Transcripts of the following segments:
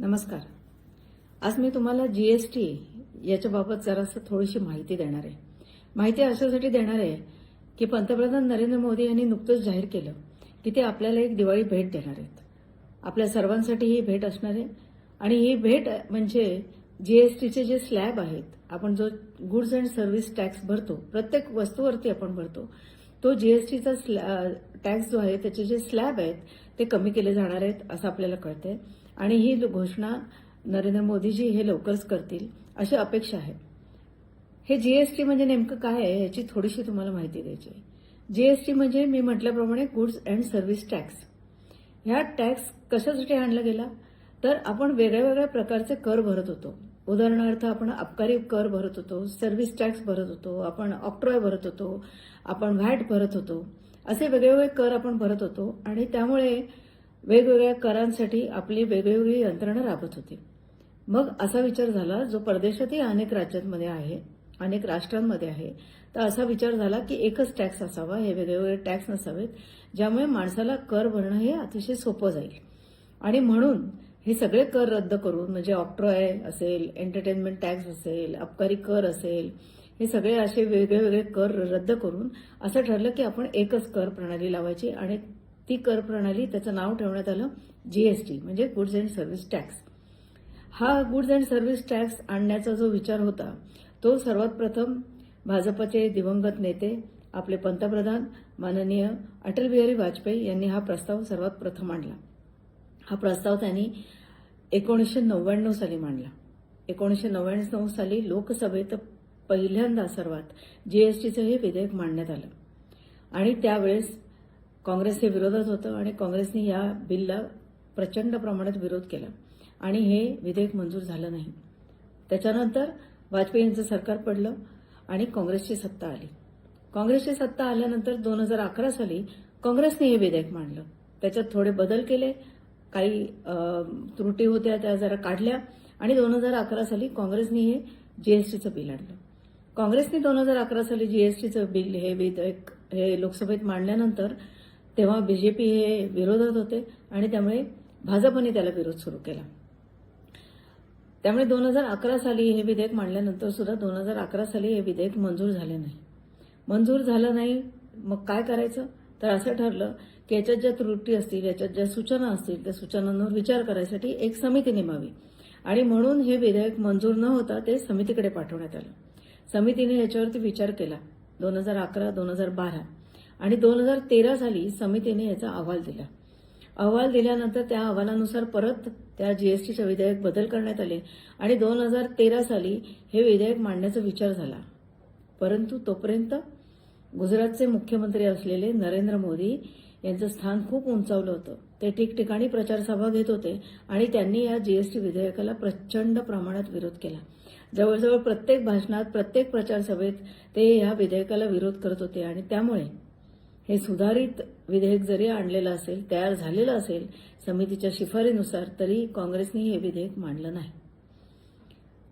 नमस्कार. आज मी तुम्हाला जीएसटी याच्याबाबत जरासं थोडीशी माहिती देणार आहे. माहिती अशासाठी देणार आहे की पंतप्रधान नरेंद्र मोदी यांनी नुकतंच जाहीर केलं की ते आपल्याला एक दिवाळी भेट देणार आहेत. आपल्या सर्वांसाठी ही भेट असणार आहे. आणि ही भेट म्हणजे जीएसटीचे जे स्लॅब आहेत आपण जो गुड्स अँड सर्व्हिस टॅक्स भरतो प्रत्येक वस्तूवरती आपण भरतो तो जीएसटीचा टॅक्स जो आहे त्याचे जे स्लॅब आहेत ते कमी केले जाणार आहेत असं आपल्याला कळतंय. आणि ही घोषणा नरेंद्र मोदीजी हे लवकरच करतील अशी अपेक्षा आहे. हे जीएसटी म्हणजे नेमकं काय आहे याची थोडीशी तुम्हाला माहिती द्यायची आहे. जीएसटी म्हणजे मी म्हटल्याप्रमाणे गुड्स अँड सर्व्हिस टॅक्स ह्या टॅक्स कशासाठी आणला गेला? तर आपण वेगळ्या वेगळ्या प्रकारचे कर भरत होतो. उदाहरणार्थ आपण अबकारी कर भरत होतो सर्व्हिस टॅक्स भरत होतो आपण ऑक्ट्रॉय भरत होतो आपण व्हॅट भरत होतो असे वेगवेगळे कर आपण भरत होतो. आणि त्यामुळे वेगवेगळ्या करांसाठी आपली वेगवेगळी यंत्रणा राबत होती. मग असा विचार झाला जो परदेशातही अनेक राज्यांमध्ये आहे अनेक राष्ट्रांमध्ये आहे तर असा विचार झाला की एकच टॅक्स असावा हे वेगवेगळे टॅक्स नसावेत ज्यामुळे माणसाला कर भरणं हे अतिशय सोपं जाईल. आणि म्हणून हे सगळे कर रद्द करून म्हणजे ऑक्ट्रॉय असेल एंटरटेनमेंट टॅक्स असेल अबकारी कर असेल हे सगळे असे वेगळे वेगळे कर रद्द करून असं ठरलं की आपण एकच कर प्रणाली लावायची आणि ती कर प्रणाली त्याचं नाव ठेवण्यात आलं जीएसटी म्हणजे गुड्स अँड सर्व्हिस टॅक्स हा गुड्स अँड सर्व्हिस टॅक्स आणण्याचा जो विचार होता तो सर्वात प्रथम भाजपचे दिवंगत नेते आपले पंतप्रधान माननीय अटल बिहारी वाजपेयी यांनी हा प्रस्ताव सर्वात प्रथम आणला. हा प्रस्ताव त्यांनी एकोणीसशे नव्याण्णव साली मांडला. एकोणीसशे नव्याण्णव साली लोकसभेत पहिल्यांदा सर्वात जीएसटीचं हे विधेयक मांडण्यात आलं. आणि त्यावेळेस काँग्रेस हे विरोधात होतं आणि काँग्रेसने या बिलला प्रचंड प्रमाणात विरोध केला. आणि हे विधेयक मंजूर झालं नाही. त्याच्यानंतर वाजपेयींचं सरकार पडलं आणि काँग्रेसची सत्ता आली. काँग्रेसची सत्ता आल्यानंतर दोन हजार अकरा साली काँग्रेसने हे विधेयक मांडलं. त्याच्यात थोडे बदल केले काही त्रुटी होत्या त्या जरा काढल्या आणि दोन हजार अकरा साली काँग्रेसने हे जीएसटीचं बिल आणलं. काँग्रेसने दोन हजार अकरा साली जीएसटीचं बिल हे विधेयक हे लोकसभेत मांडल्यानंतर तेव्हा बी जे पी हे विरोधात होते आणि त्यामुळे भाजपने त्याला विरोध सुरू केला. त्यामुळे दोन हजार अकरा साली हे विधेयक मांडल्यानंतर सुद्धा दोन हजार अकरा साली हे विधेयक मंजूर झाले नाही. मंजूर झालं नाही मग काय करायचं? तर असं ठरलं की याच्यात ज्या त्रुटी असतील याच्यात ज्या सूचना असतील त्या सूचनांवर विचार करायसाठी एक समिती नेमावी आणि म्हणून हे विधेयक मंजूर न होता ते समितीकडे पाठवण्यात आलं. समितीने याच्यावरती विचार केला. दोन हजार अकरा दोन हजार बारा. आणि दोन हजार तेरा साली समितीने याचा अहवाल दिला. अहवाल दिल्यानंतर त्या अहवालानुसार परत त्या जीएसटीचं विधेयक बदल करण्यात आले आणि दोन हजार तेरा साली हे विधेयक मांडण्याचा विचार झाला. परंतु तोपर्यंत गुजरातचे मुख्यमंत्री असलेले नरेंद्र मोदी यांचं स्थान खूप उंचावलं होतं. ते ठिकठिकाणी प्रचारसभा घेत होते आणि त्यांनी या जीएसटी विधेयकाला प्रचंड प्रमाणात विरोध केला. जवळजवळ प्रत्येक भाषणात प्रत्येक प्रचारसभेत ते या विधेयकाला विरोध करत होते आणि त्यामुळे हे सुधारित विधेयक जरी आणलेलं असेल तयार झालेलं असेल समितीच्या शिफारीनुसार तरी काँग्रेसने हे विधेयक मांडलं नाही.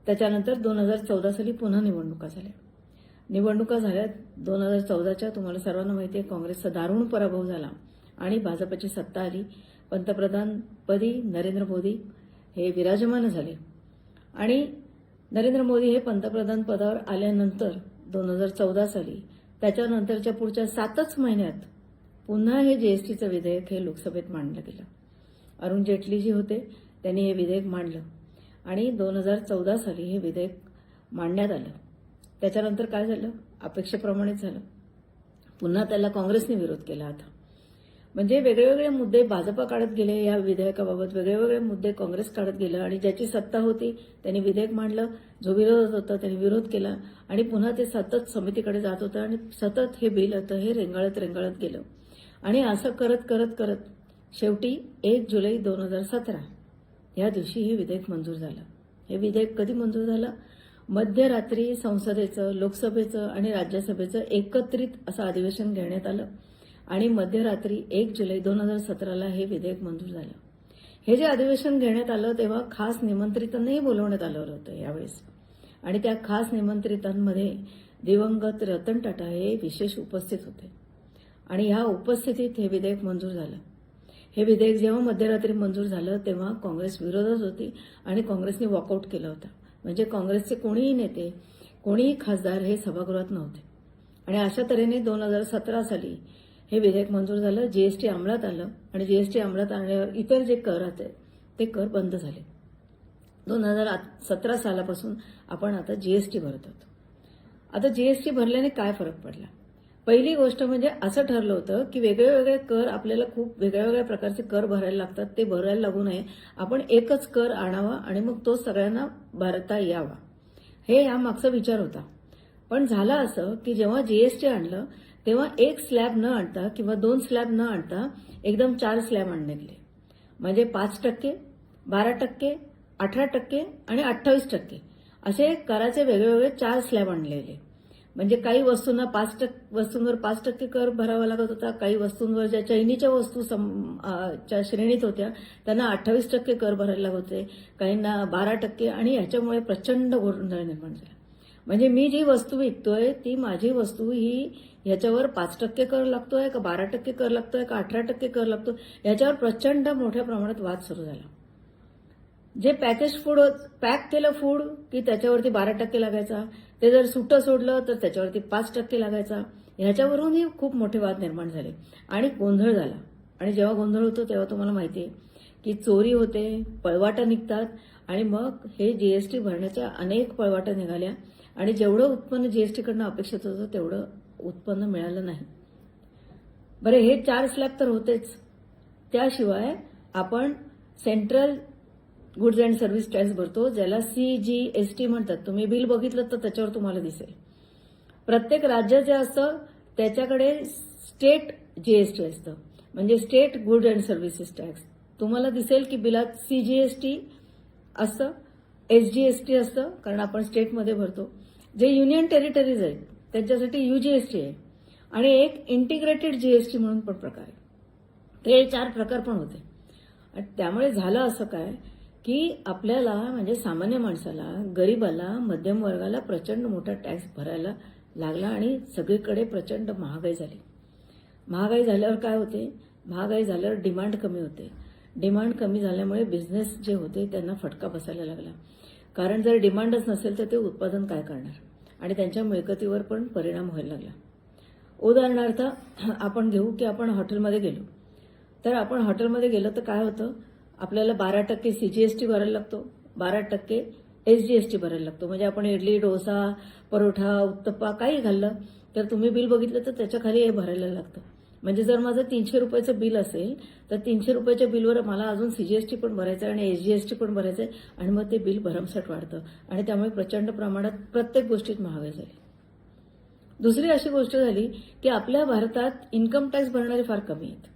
त्याच्यानंतर दोन हजार चौदा साली पुन्हा निवडणुका झाल्या. निवडणुका झाल्या दोन हजार चौदाच्या तुम्हाला सर्वांना माहिती आहे काँग्रेसचा दारुण पराभव झाला आणि भाजपची सत्ता आली. पंतप्रधानपदी नरेंद्र मोदी हे विराजमान झाले. आणि नरेंद्र मोदी हे पंतप्रधान पदावर आल्यानंतर दोन हजार चौदा साली त्याच्यानंतरच्या पुढच्या सातच महिन्यात पुन्हा हे जीएसटीचं विधेयक हे लोकसभेत मांडलं गेलं. अरुण जेटली जी होते त्यांनी हे विधेयक मांडलं. आणि दोन हजार चौदा साली हे विधेयक मांडण्यात आलं. त्याच्यानंतर काय झालं? अपेक्षेप्रमाणेच झालं. पुन्हा त्याला काँग्रेसने विरोध केला आता. म्हणजे वेगळेवेगळे मुद्दे भाजपा काढत गेले या विधेयकाबाबत वेगळेवेगळे मुद्दे काँग्रेस काढत गेलं आणि ज्याची सत्ता होती त्यांनी विधेयक मांडलं जो विरोध होता त्यांनी विरोध केला आणि पुन्हा ते सतत समितीकडे जात होतं आणि सतत हे बिल होतं हे रेंगाळत रेंगाळत गेलं. आणि असं करत करत करत शेवटी एक जुलै दोन हजार सतरा या दिवशी हे विधेयक मंजूर झालं. हे विधेयक कधी मंजूर झालं? मध्यरात्री संसदेचं लोकसभेचं आणि राज्यसभेचं एकत्रित असं अधिवेशन घेण्यात आलं. आणि मध्यरात्री एक जुलै दोन हजार सतराला हे विधेयक मंजूर झालं. हे जे अधिवेशन घेण्यात आलं तेव्हा खास निमंत्रितांनाही बोलवण्यात आलं होतं यावेळेस. आणि त्या खास निमंत्रितांमध्ये दिवंगत रतन टाटा हे विशेष उपस्थित होते. आणि ह्या उपस्थितीत हे विधेयक मंजूर झालं. हे विधेयक जेव्हा मध्यरात्री मंजूर झालं तेव्हा काँग्रेस विरोधात होती आणि काँग्रेसने वॉकआउट केलं होतं. म्हणजे काँग्रेसचे कोणीही नेते कोणीही खासदार हे सभागृहात नव्हते. आणि अशा तऱ्हेने दोन हजार सतरा साली हे विधेयक मंजूर झालं जीएसटी अंमलात आलं आणि जीएसटी अंमलात आणल्यावर इतर जे कर होते ते कर बंद झाले. दोन हजार सतरा सालापासून आपण आता जीएसटी भरत आहोत. आता जीएसटी भरल्याने काय फरक पडला? पहिली गोष्ट म्हणजे असं ठरलं होतं की वेगळे वेगळे कर आपल्याला खूप वेगळ्या वेगळ्या प्रकारचे कर भरायला लागतात ते भरायला लागू नये. आपण एकच कर आणावा आणि मग तो सगळ्यांना भरता यावा. हे यामागचा विचार होता. पण झालं असं की जेव्हा जीएसटी आणलं तेव्हा एक स्लॅब न आणता किंवा दोन स्लॅब न आणता एकदम चार स्लॅब आणले गेले म्हणजे पाच टक्के बारा टक्के अठरा टक्के आणि अठ्ठावीस टक्के असे कराचे वेगवेगळे चार स्लॅब आणलेले म्हणजे काही वस्तूंना पाच टक्के वस्तूंवर पाच टक्के कर भरावा लागत होता. काही वस्तूंवर ज्या चैनीच्या वस्तू सम- च्या श्रेणीत होत्या त्यांना अठ्ठावीस टक्के कर भरायला लागत होते. काहींना बारा टक्के आणि ह्याच्यामुळे प्रचंड गोंधळ निर्माण झाला. म्हणजे मी जी वस्तू विकतोय ती माझी वस्तू ही ह्याच्यावर पाच टक्के कर लागतोय का बारा टक्के कर लागतोय का अठरा टक्के कर लागतो याच्यावर प्रचंड मोठ्या प्रमाणात वाद सुरू झाला. जे पॅकेज फूड पॅक केलं फूड की त्याच्यावरती बारा टक्के लागायचा. ते जर सुटं सोडलं तर त्याच्यावरती पाच टक्के लागायचा. ह्याच्यावरूनही खूप मोठे वाद निर्माण झाले. आणि गोंधळ झाला. आणि जेव्हा गोंधळ होतो तेव्हा तुम्हाला माहिती आहे की चोरी होते पळवाटा निघतात. आणि मग हे जीएसटी भरण्याच्या अनेक पळवाटा निघाल्या. आणि जेवढं उत्पन्न जीएसटीकडनं अपेक्षित होतं तेवढं उत्पन्न मिळालं नाही. बरं हे चार स्लॅब तर होतेच. त्याशिवाय आपण central goods and service tax भरतो ज्याला सी जी एस टी म्हणतात. तुम्ही बिल बघितलं तर त्याच्यावर तुम्हाला दिसेल. प्रत्येक राज्य जे असतं त्याच्याकडे स्टेट जीएसटी असतं. म्हणजे state good and services tax तुम्हाला दिसेल की बिलात सी जी एस टी असतं टी असतं कारण आपण स्टेटमध्ये भरतो. जे युनियन टेरिटरीज आहेत त्यांच्यासाठी युजीएसटी आहे आणि एक इंटिग्रेटेड जीएसटी म्हणून पण प्रकार आहे. ते चार प्रकार पण होते. आणि त्यामुळे झालं असं काय की आपल्याला म्हणजे सामान्य माणसाला गरीबाला मध्यम वर्गाला प्रचंड मोठा टॅक्स भरायला लागला आणि सगळीकडे प्रचंड महागाई झाली. महागाई झाल्यावर काय होते? महागाई झाल्यावर डिमांड कमी होते. डिमांड कमी झाल्यामुळे बिझनेस जे होते त्यांना फटका बसायला लागला. कारण जर डिमांडच नसेल तर ते उत्पादन काय करणार? आणि त्यांच्या मिळकतीवर पण परिणाम व्हायला लागला. उदाहरणार्थ आपण घेऊ की आपण हॉटेलमध्ये गेलो. तर आपण हॉटेलमध्ये गेलो तर काय होतं? आपल्याला बारा टक्के सी जी एस टी भरायला लागतो. बारा टक्के एच जी एस टी भरायला लागतो. म्हणजे आपण इडली डोसा परोठा उत्तप्पा काही घाललं तर तुम्ही बिल बघितलं तर त्याच्याखाली हे भरायला लागतं. म्हणजे जर माझं तीनशे रुपयाचं बिल असेल तर तीनशे रुपयाच्या बिलवर मला अजून सीजीएसटी पण भरायचं आहे आणि एसजीएसटी पण भरायचं आहे आणि मग ते बिल भरमसाठ वाढतं. आणि त्यामुळे प्रचंड प्रमाणात प्रत्येक गोष्टीत महागाई झाली. दुसरी अशी गोष्ट झाली की आपल्या भारतात इन्कम टॅक्स भरणारे फार कमी आहेत.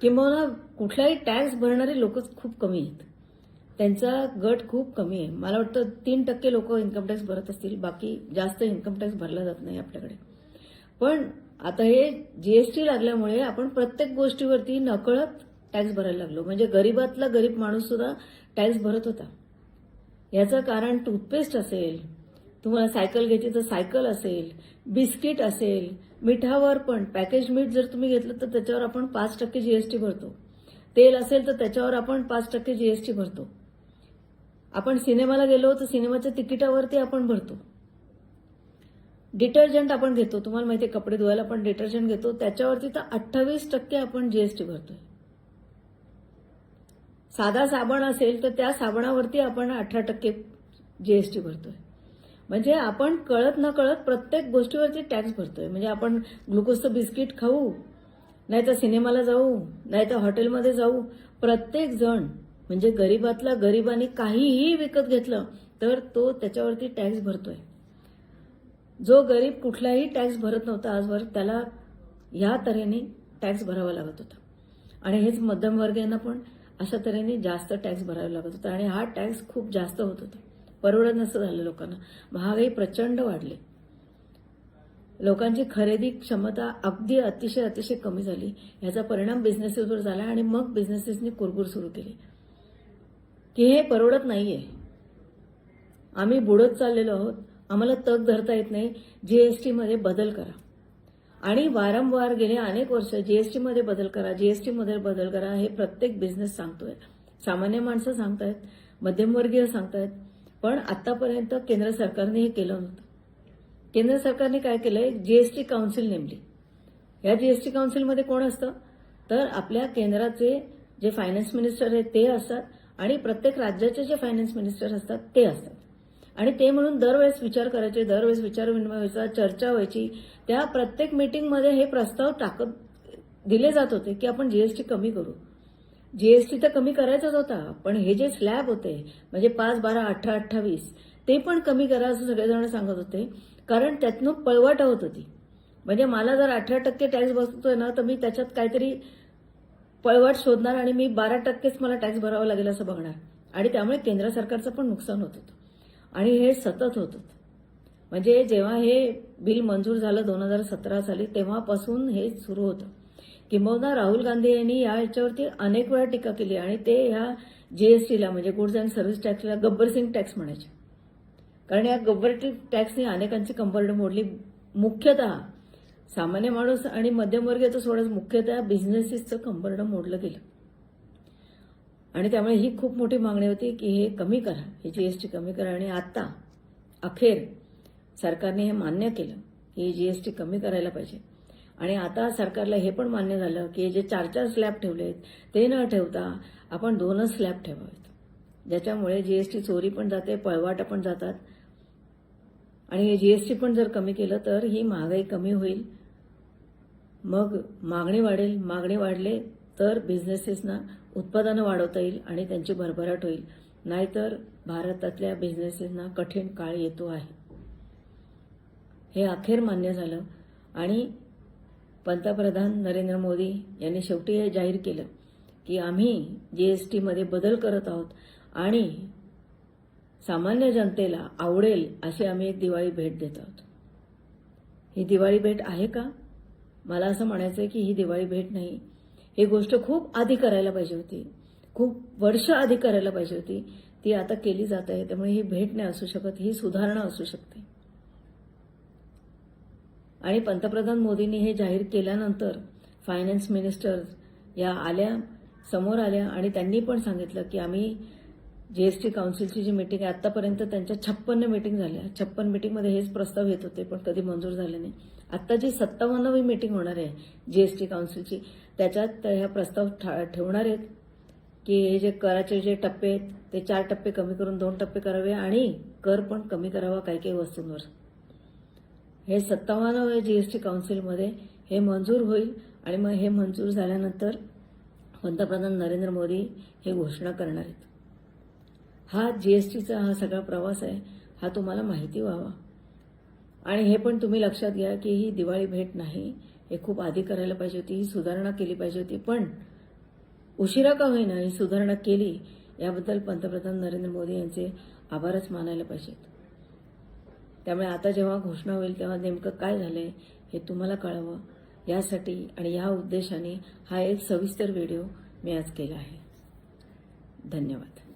किंवा कुठलाही टॅक्स भरणारे लोकच खूप कमी आहेत. त्यांचा गट खूप कमी आहे. मला वाटतं तीन टक्के लोक इन्कम टॅक्स भरत असतील बाकी जास्त इन्कम टॅक्स भरला जात नाही आपल्याकडे. पण आता हे जीएसटी लागल्यामुळे आपण प्रत्येक गोष्टीवरती नकळत टॅक्स भरायला लागलो. म्हणजे गरीबातला गरीब माणूस सुद्धा टॅक्स भरत होता. याचं कारण टूथपेस्ट असेल तुम्हाला सायकल घ्यायची तर सायकल असेल बिस्किट असेल मिठावर पण पॅकेज मीठ जर तुम्ही घेतलं तर त्याच्यावर आपण पाच टक्के जीएसटी भरतो. तेल असेल तर त्याच्यावर आपण पाच टक्के जीएसटी भरतो. आपण सिनेमाला गेलो तर सिनेमाच्या तिकिटावरती आपण भरतो. डिटर्जंट आपण घेतो. तुम्हाला माहिती आहे कपडे धुवायला आपण डिटर्जंट घेतो. त्याच्यावरती तर अठ्ठावीस टक्के आपण जीएसटी भरतोय. साधा साबण असेल तर त्या साबणावरती आपण अठरा टक्के जीएसटी भरतोय. म्हणजे आपण कळत न कळत प्रत्येक गोष्टीवरती टॅक्स भरतोय. म्हणजे आपण ग्लुकोजचं बिस्किट खाऊ नाही तर सिनेमाला जाऊ नाही तर हॉटेलमध्ये जाऊ प्रत्येक जण म्हणजे गरीबातला गरीबाने काहीही विकत घेतलं तर तो त्याच्यावरती टॅक्स भरतोय. जो गरीब कुठलाही टॅक्स भरत नव्हता आजवर त्याला ह्या तऱ्हेने टॅक्स भरावा लागत होता. आणि हेच मध्यमवर्गीयांना पण अशा तऱ्हेने जास्त टॅक्स भरावा लागत होता. आणि हा टॅक्स खूप जास्त होत होता. परवडत नसतं झालं लोकांना. महागाई प्रचंड वाढली. लोकांची खरेदी क्षमता अगदी अतिशय अतिशय कमी झाली. याचा परिणाम बिझनेसेसवर झाला आणि मग बिझनेसेसनी कुरकुर सुरू केली. की हे परवडत नाहीये. आम्ही बुडत चाललेलो आहोत. आम्हाला तग धरता येत नाही. जी एस टीमध्ये बदल करा. आणि वारंवार गेले अनेक वर्ष जीएसटीमध्ये बदल करा. जीएसटीमध्ये बदल करा हे प्रत्येक बिझनेस सांगतोय. सामान्य माणसं सांगतायत मध्यमवर्गीय सांगतायत पण आतापर्यंत केंद्र सरकारने हे केलं नव्हतं. केंद्र सरकारने काय केलंय? जीएसटी काउन्सिल नेमली. या जीएसटी काउन्सिलमध्ये कोण असतं? तर आपल्या केंद्राचे जे फायनान्स मिनिस्टर आहेत ते असतात. आणि प्रत्येक राज्याचे जे फायनान्स मिनिस्टर असतात ते असतात. आणि ते म्हणून दरवेळेस विचार करायचे दरवेळेस विचार विनिमय व्हायचा चर्चा व्हायची. त्या प्रत्येक मीटिंगमध्ये हे प्रस्ताव टाकत दिले जात होते की आपण जीएसटी कमी करू. जीएसटी तर कमी करायचाच होता पण हे जे स्लॅब होते म्हणजे पाच बारा अठरा अठ्ठावीस ते पण कमी करा असं सगळेजण सांगत होते. कारण त्यातनं पळवाट होत होती. म्हणजे मला जर अठरा टक्के टॅक्स बसतोय ना तर मी त्याच्यात काहीतरी पळवाट शोधणार आणि मी बारा टक्केच मला टॅक्स भरावा लागेल असं बघणार. आणि त्यामुळे केंद्र सरकारचं पण नुकसान होत होतं. आणि हे सतत होत. होतं म्हणजे जेव्हा हे बिल मंजूर झालं दोन हजार सतरा साली तेव्हापासून हे सुरू होतं. किंबहुना राहुल गांधी यांनी या याच्यावरती अनेक वेळा टीका केली आणि ते ह्या जीएसटीला म्हणजे गुड्स अँड सर्व्हिस टॅक्सला गब्बर सिंग टॅक्स म्हणायचे. कारण या गब्बर टॅक्सने अनेकांची कंबरड मोडली. मुख्यतः सामान्य माणूस आणि मध्यमवर्गीय तर सोडत मुख्यतः बिझनेसेसचं कंबरडं मोडलं गेलं. आणि त्यामुळे ही खूप मोठी मागणी होती की हे कमी करा हे टी कमी करा. आणि आता अखेर सरकारने हे मान्य केलं की जी एस टी कमी करायला पाहिजे. आणि आता सरकारला हे पण मान्य झालं की हे जे चार चार स्लॅब ठेवलेत ते न ठेवता आपण दोनच स्लॅब ठेवावेत. ज्याच्यामुळे जी एस टी चोरी पण जाते पळवाट पण जातात. आणि हे टी पण जर कमी केलं तर ही महागाई कमी होईल. मग मागणी वाढेल मागणी वाढले तर बिझनेसेसना उत्पादनं वाढवता येईल आणि त्यांची भरभराट होईल. नाहीतर भारतातल्या बिझनेसेसना कठीण काळ येतो आहे. हे अखेर मान्य झालं आणि पंतप्रधान नरेंद्र मोदी यांनी शेवटी हे जाहीर केलं की आम्ही जी एस टीमध्ये बदल करत आहोत आणि सामान्य जनतेला आवडेल अशी आम्ही एक दिवाळी भेट देत आहोत. ही दिवाळी भेट आहे का? मला असं म्हणायचं आहे की ही दिवाळी भेट नाही. ही गोष्ट खूप आधी करायला पाहिजे होती. खूप वर्ष आधी करायला पाहिजे होती. ती आता केली जात आहे त्यामुळे ही भेट नाही असू शकत ही सुधारणा असू शकते. आणि पंतप्रधान मोदींनी हे जाहीर केल्यानंतर फायनान्स मिनिस्टर या आल्या समोर आल्या आणि त्यांनी पण सांगितलं की आम्ही जीएसटी काउन्सिलची जी मीटिंग आहे आत्तापर्यंत त्यांच्या छप्पन्न मीटिंग झाल्या. छप्पन मीटिंगमध्ये हेच प्रस्ताव येत होते पण कधी मंजूर झाले नाही. आत्ता जी सत्तावन्नवी मीटिंग होणार आहे जीएसटी काउन्सिलची त्याच्यात ह्या प्रस्ताव ठा- ठेवणार आहेत की हे जे कराचे जे टप्पे आहेत ते चार टप्पे कमी करून दोन टप्पे करावे आणि कर पण कमी करावा काही काही वस्तूंवर. हे सत्तावन्नव्या टी काउन्सिलमध्ये हे मंजूर होईल आणि मग हे मंजूर झाल्यानंतर पंतप्रधान नरेंद्र मोदी हे घोषणा करणार आहेत. हा जी एस टीचा हा सगळा प्रवास आहे हा तुम्हाला माहिती व्हावा. आणि हे पण तुम्ही लक्षात घ्या की ही दिवाळी भेट नाही हे खूप आधी करायला पाहिजे होती ही सुधारणा केली पाहिजे होती. पण उशिरा का होईना ही सुधारणा केली याबद्दल पंतप्रधान नरेंद्र मोदी यांचे आभारच मानायला पाहिजेत. त्यामुळे आता जेव्हा घोषणा होईल तेव्हा नेमकं काय झालंय हे तुम्हाला कळावं. यासाठी आणि या उद्देशाने हा एक सविस्तर व्हिडिओ मी आज केला आहे. धन्यवाद.